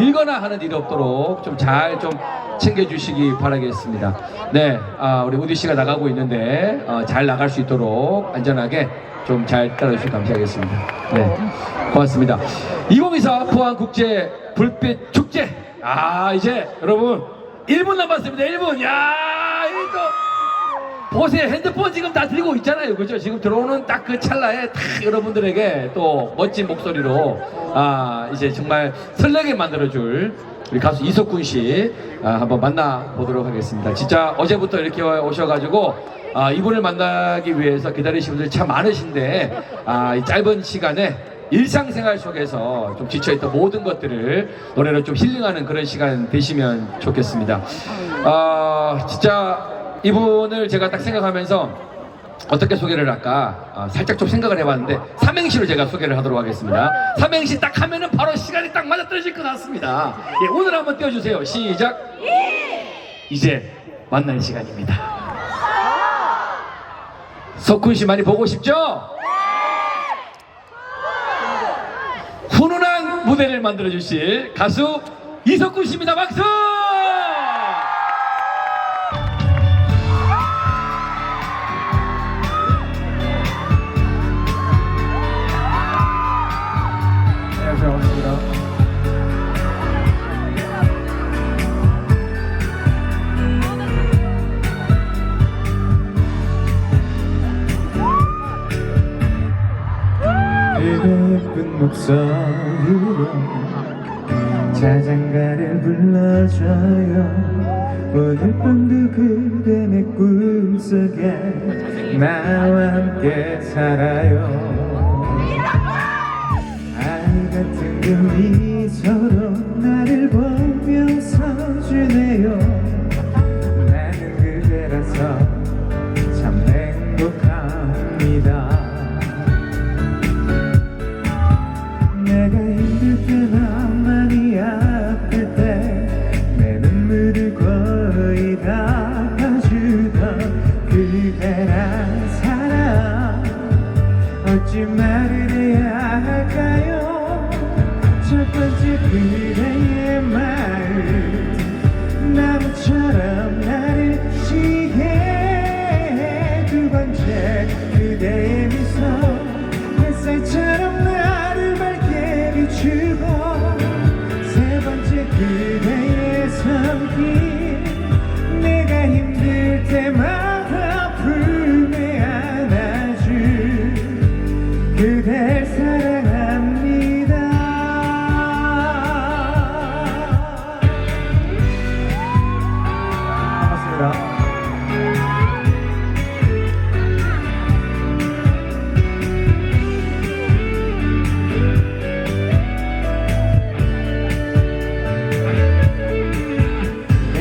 밀거나 하는 일이 없도록 좀잘좀 챙겨주시기 바라겠습니다. 네, 아, 우리 우디 씨가 나가고 있는데 어, 잘 나갈 수 있도록 안전하게 좀 잘 따라주시면 감사하겠습니다. 네, 고맙습니다. 2024 포항 국제 불빛 축제. 아 이제 여러분 1분 남았습니다. 1분. 야 이거 보세요 핸드폰 지금 다 들고 있잖아요. 그죠? 지금 들어오는 딱 그 찰나에 딱 여러분들에게 또 멋진 목소리로 아 이제 정말 설레게 만들어줄 우리 가수 이석훈 씨 아, 한번 만나보도록 하겠습니다. 진짜 어제부터 이렇게 오셔가지고 아, 이분을 만나기 위해서 기다리신 분들이 참 많으신데 아, 이 짧은 시간에 일상생활 속에서 좀 지쳐있던 모든 것들을 노래로 좀 힐링하는 그런 시간 되시면 좋겠습니다. 아, 진짜 이분을 제가 딱 생각하면서 어떻게 소개를 할까 아, 살짝 좀 생각을 해봤는데 삼행시로 제가 소개를 하도록 하겠습니다. 삼행시 딱 하면은 바로 시간이 딱 맞아떨어질 것 같습니다. 예, 오늘 한번 띄워주세요. 시작. 이제 만날 시간입니다. 석훈 씨 많이 보고 싶죠? 훈훈한 무대를 만들어 주실 가수 이석훈 씨입니다. 박수! 목소리로 자장가를 불러줘요. 오늘 밤도 그대 내 꿈속에 나와 함께 살아요. 아이 같은 그 미소로 그대의 손길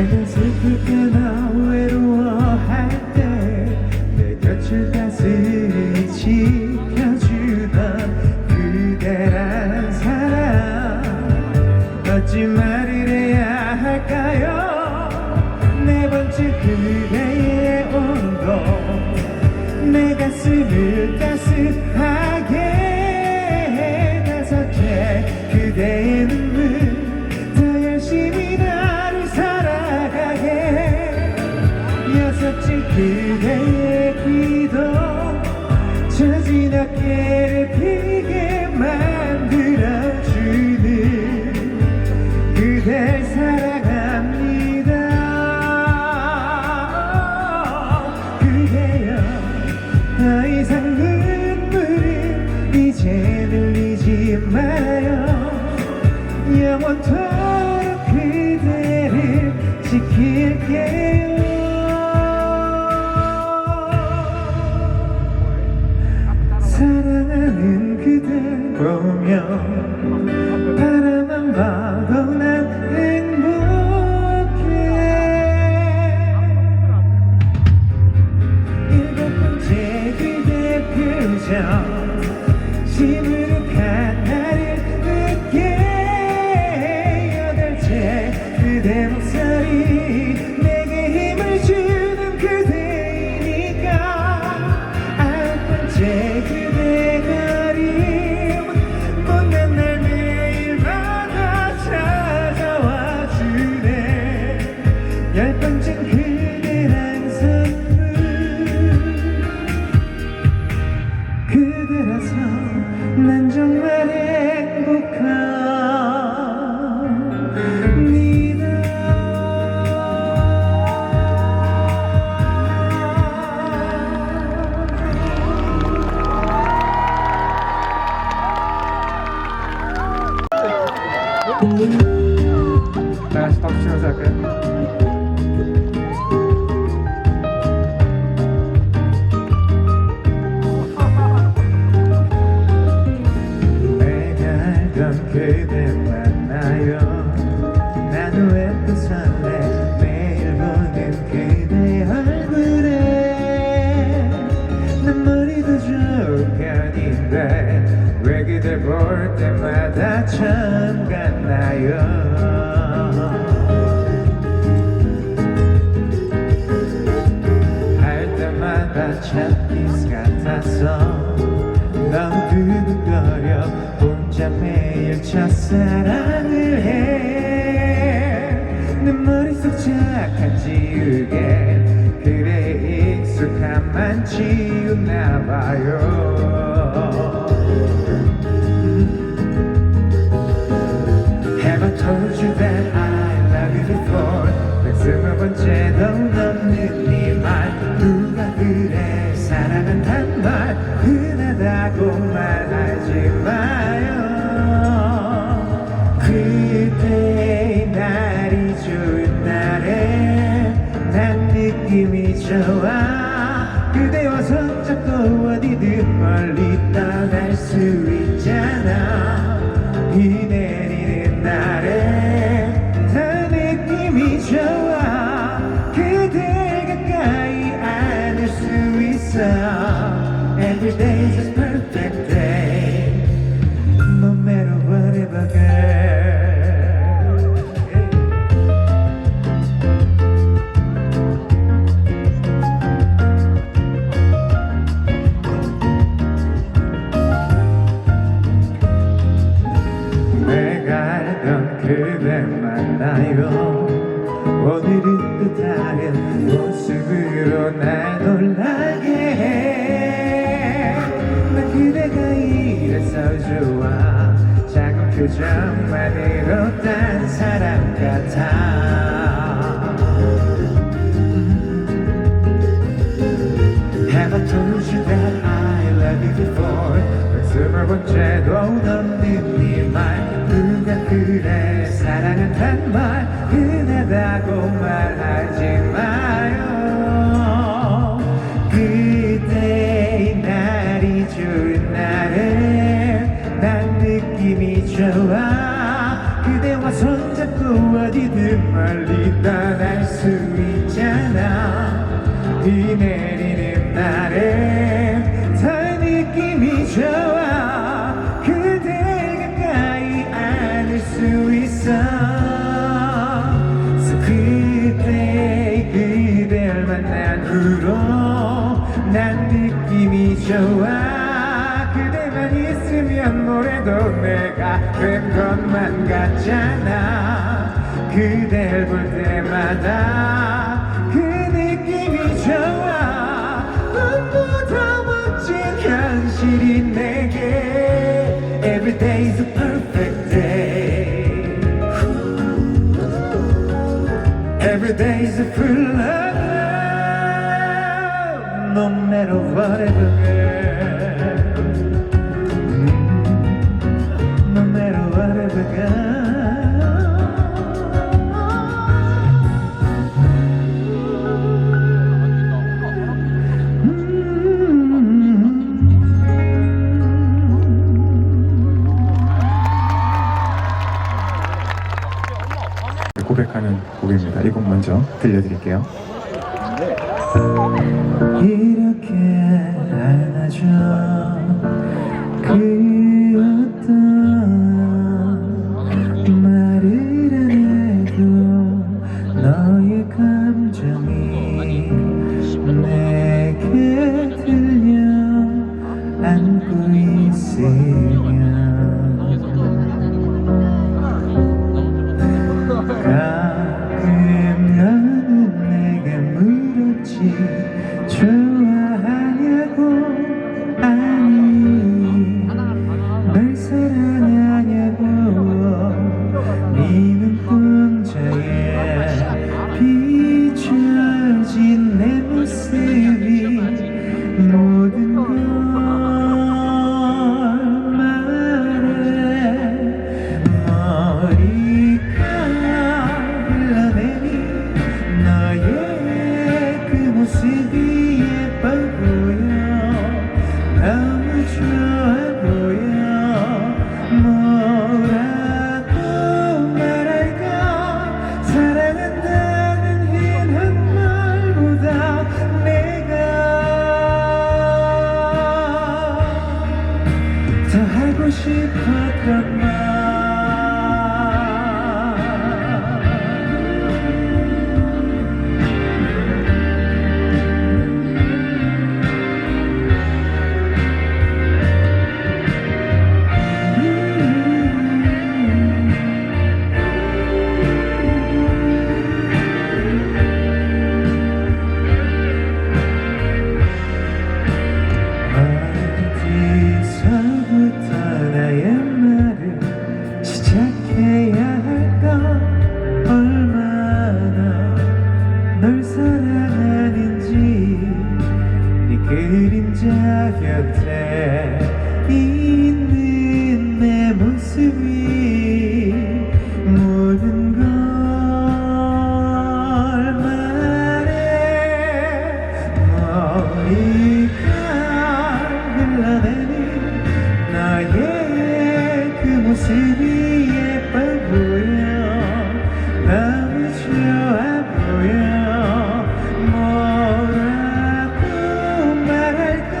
내가 슬플 때나 여섯째 그대의 기도 처진 어깨를 치면서 할까요? 그대 만나요. 나도 왜또 설레 매일 보는 그대 얼굴에 눈물이 더 좋은 편인데 왜 그대 볼 때마다 처음 같나요 두근거려 혼자 매일 첫사랑을 해내 머릿속 착한 지우개. 그래 익숙함만 지우나 봐요. Have 날 놀라게 해 난 그대가 이래서 좋아. 작은 표정만으로 딴 사람 같아. Have I told you that I love you before? 스물 번째도 넘는 네말. 누가 그래 어디든 멀리 떠날 수 있잖아. 비 내리는 날에 다 느낌이 좋아. 그댈 가까이 안을 수 있어. 그때 그댈 만난 후로 난 느낌이 좋아. 그대만 있으면 노래도 내가 된 것만 같잖아 그댈 볼 때마다 그 느낌이 좋아 꿈보다 멋진 현실이 내게 Every day is a perfect day Every day is a full of love No matter whatever girl Mm, No matter whatever girl 들려드릴게요. 모습이 예뻐 보여 너무 좋아 보여. 뭐라고 말할까?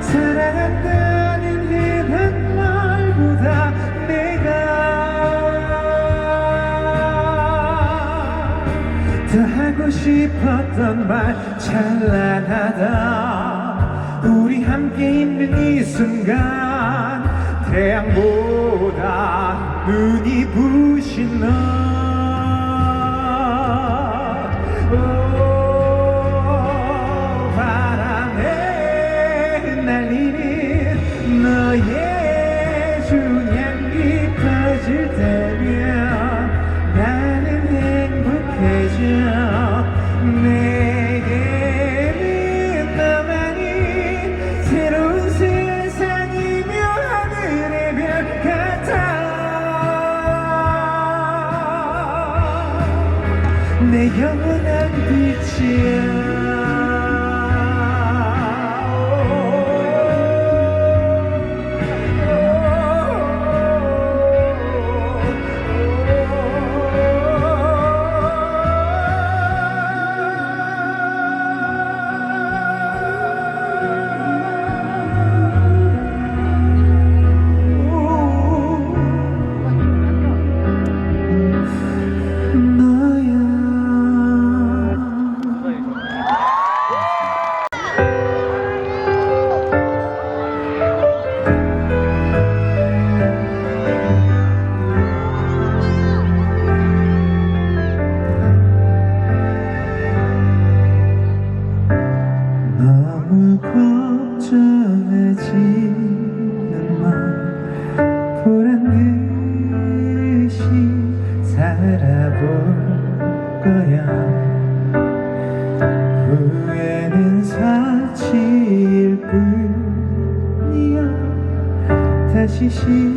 사랑한다는 이런 말보다 내가 더 하고 싶었던 말 찬란하다. 우리 함께 있는 이 순간 태양보 눈이 부신 너. 내 영원한 빛이야. 心。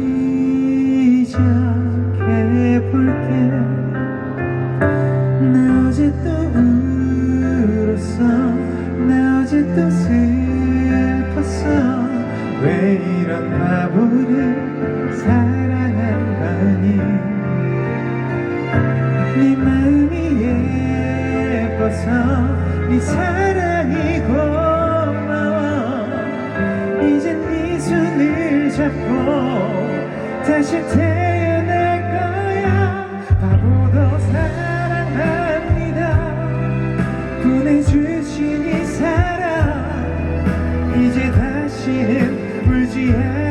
잡고 다시 태어날 거야. 바보도 사랑합니다. 보내주신 이 사랑 이제 다시는 울지 않아.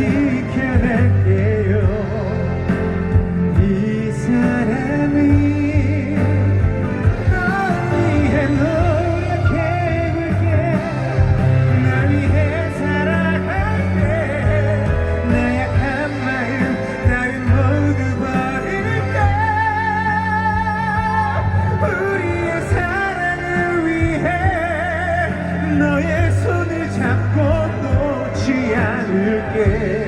지켜낼게요. 이 사람이 날 위해 노력해볼게. 날 위해 사랑할게. 약한 마음 나를 모두 버릴까? 우리의 사랑을 위해 너의 손을 잡고 들게.